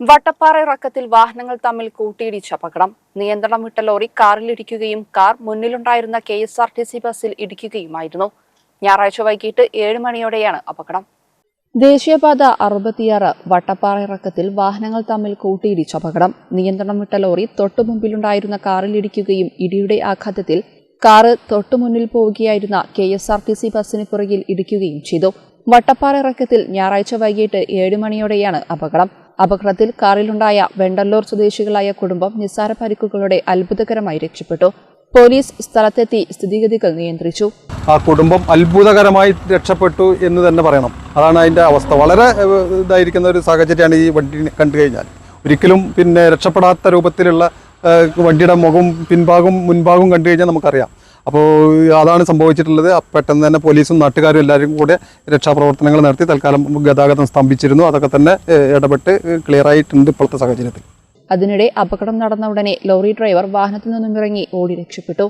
വട്ടപ്പാറ ഇറക്കത്തിൽ വാഹനങ്ങൾ തമ്മിൽ കൂട്ടിയിടിച്ച അപകടം. നിയന്ത്രണം വിട്ട ലോറി കാറിലിടിക്കുകയും car മുന്നിലുണ്ടായിരുന്ന K S R T C ബസ്സിൽ ഇടിക്കുകയുമായിരുന്നു. ഞായറാഴ്ച വൈകിട്ട് ഏഴ് മണിയോടെയാണ് അപകടം. ദേശീയപാത അറുപത്തിയാറ് വട്ടപ്പാറ ഇറക്കത്തിൽ വാഹനങ്ങൾ തമ്മിൽ കൂട്ടിയിടിച്ച അപകടം. നിയന്ത്രണം വിട്ട ലോറി തൊട്ടുമുമ്പിലുണ്ടായിരുന്ന കാറിലിടിക്കുകയും ഇടിയുടെ ആഘാതത്തിൽ കാറ് തൊട്ടുമുന്നിൽ പോവുകയായിരുന്ന K S R T C ബസ്സിന് പുറകിൽ ഇടിക്കുകയും ചെയ്തു. വട്ടപ്പാറ ഇറക്കത്തിൽ ഞായറാഴ്ച വൈകിട്ട് ഏഴ് മണിയോടെയാണ് അപകടം. അപകടത്തിൽ കാറിലുണ്ടായ വെണ്ടല്ലൂർ സ്വദേശികളായ കുടുംബം നിസ്സാര പരിക്കുകളുടെ അത്ഭുതകരമായി രക്ഷപ്പെട്ടു. പോലീസ് സ്ഥലത്തെത്തി സ്ഥിതിഗതികൾ നിയന്ത്രിച്ചു. ആ കുടുംബം അത്ഭുതകരമായി രക്ഷപ്പെട്ടു എന്ന് തന്നെ പറയണം. അതാണ് അതിന്റെ അവസ്ഥ. വളരെ ഇതായിരിക്കുന്ന ഒരു സാഹചര്യമാണ് ഈ വണ്ടി കണ്ടു കഴിഞ്ഞാൽ. ഒരിക്കലും പിന്നെ രക്ഷപ്പെടാത്ത രൂപത്തിലുള്ള വണ്ടിയുടെ മുഖവും പിൻഭാഗവും മുൻഭാഗവും കണ്ടു കഴിഞ്ഞാൽ നമുക്കറിയാം. അപ്പോൾ അതാണ് സംഭവിച്ചിട്ടുള്ളത്. പെട്ടെന്ന് തന്നെ പോലീസും നാട്ടുകാരും എല്ലാവരും കൂടെ രക്ഷാപ്രവർത്തനങ്ങൾ നടത്തി തൽക്കാലം ഗതാഗതം സ്തംഭിച്ചിരുന്നു. അതൊക്കെ തന്നെ ഇടപെട്ട് ക്ലിയർ ആയിട്ടുണ്ട് ഇപ്പോഴത്തെ സാഹചര്യത്തിൽ. അതിനിടെ അപകടം നടന്ന ഉടനെ ലോറി ഡ്രൈവർ വാഹനത്തിൽ നിന്നും ഇറങ്ങി ഓടി രക്ഷപ്പെട്ടു.